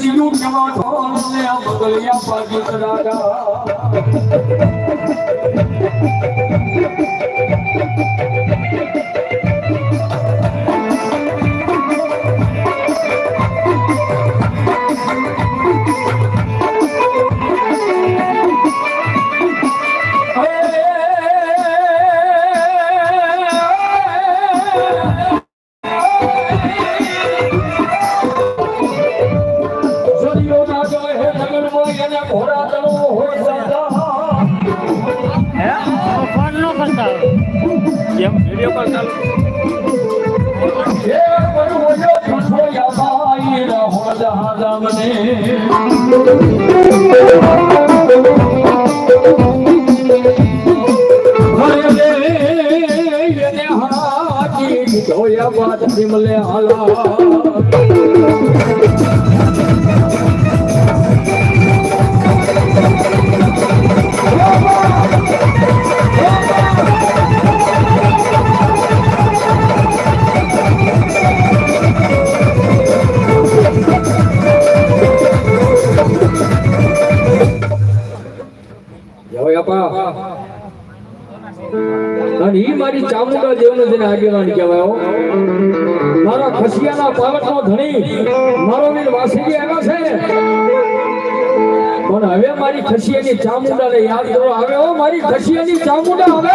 કેવા ઢોલ ને આ બગલિયા પાકી કરાડા વિડિયો કોલ ચાલુ જોયા બાદ સિમલે હાલા અને ઈ મારી ચામુંડા દેવનો જેને આગેવાન કહેવાય. મારા ખસિયાના પાવટનો ધણી મારો વીર વાસીજી આવ્યો છે. પણ હવે મારી ખસિયાની ચામુંડાને યાદ કરો. હવે મારી ખસિયાની ચામુંડા હવે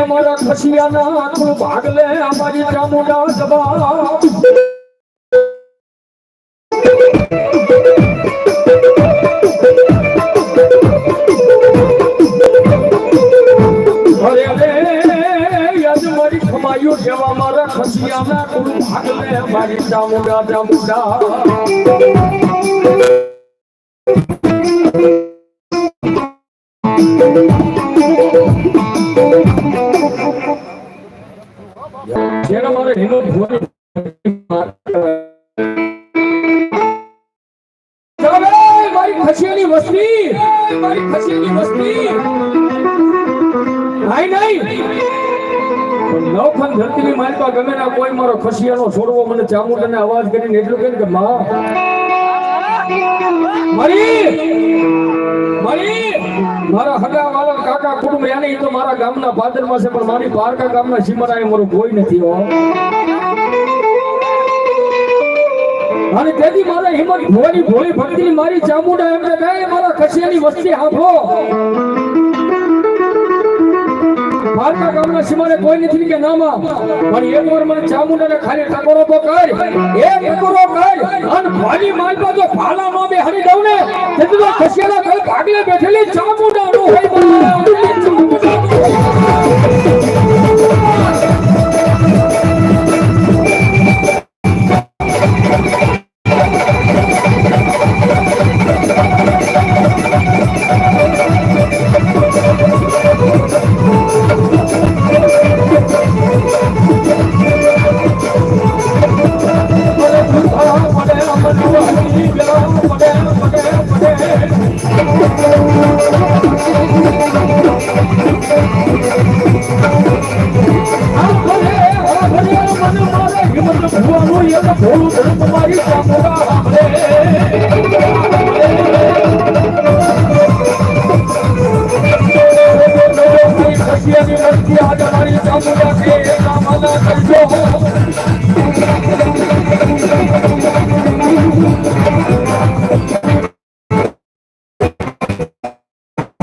જાગીને જે જે મારા ખસિયાના તું ભાગ લે, અમારી ચામુંડા જવા. ખસિયાના તું ભાગ લે મારી ચામુંડા ચામુંડા. જેને મારે ખસિયાની વસ્તી. વસ્તી. ગમે ના કોઈ મારો ખસિયાનો છોડવો મને ચામુંડાને અવાજ કરીને એટલું કહે કે, માં મારા હગા વાલા કાકા કુટુંબ યાને તો મારા ગામના પાદરમાં છે, પણ મારી પારકા ગામના સીમરાએ મારું કોઈ નથી હો. અને તેથી મારા હિંમત ભોળી ભોળી ભક્તિની મારી ચામુંડા એમને કહે મારા ખસિયાની વસ્તી આંફો પારકા ગામના સીમાને કોઈ નથી કે નામા પણ એક વાર મને ચામુંડાને ખાલી ટકોરો તો કર એ ટકોરો કર અને ભાલી માલપા જો ભાલા મામે હરી દઉં ને. તેથી ખસિયાના કઈ ભાગલે બેઠેલી ચામુંડા आज हमारी चामुंडा के रामाला कर दो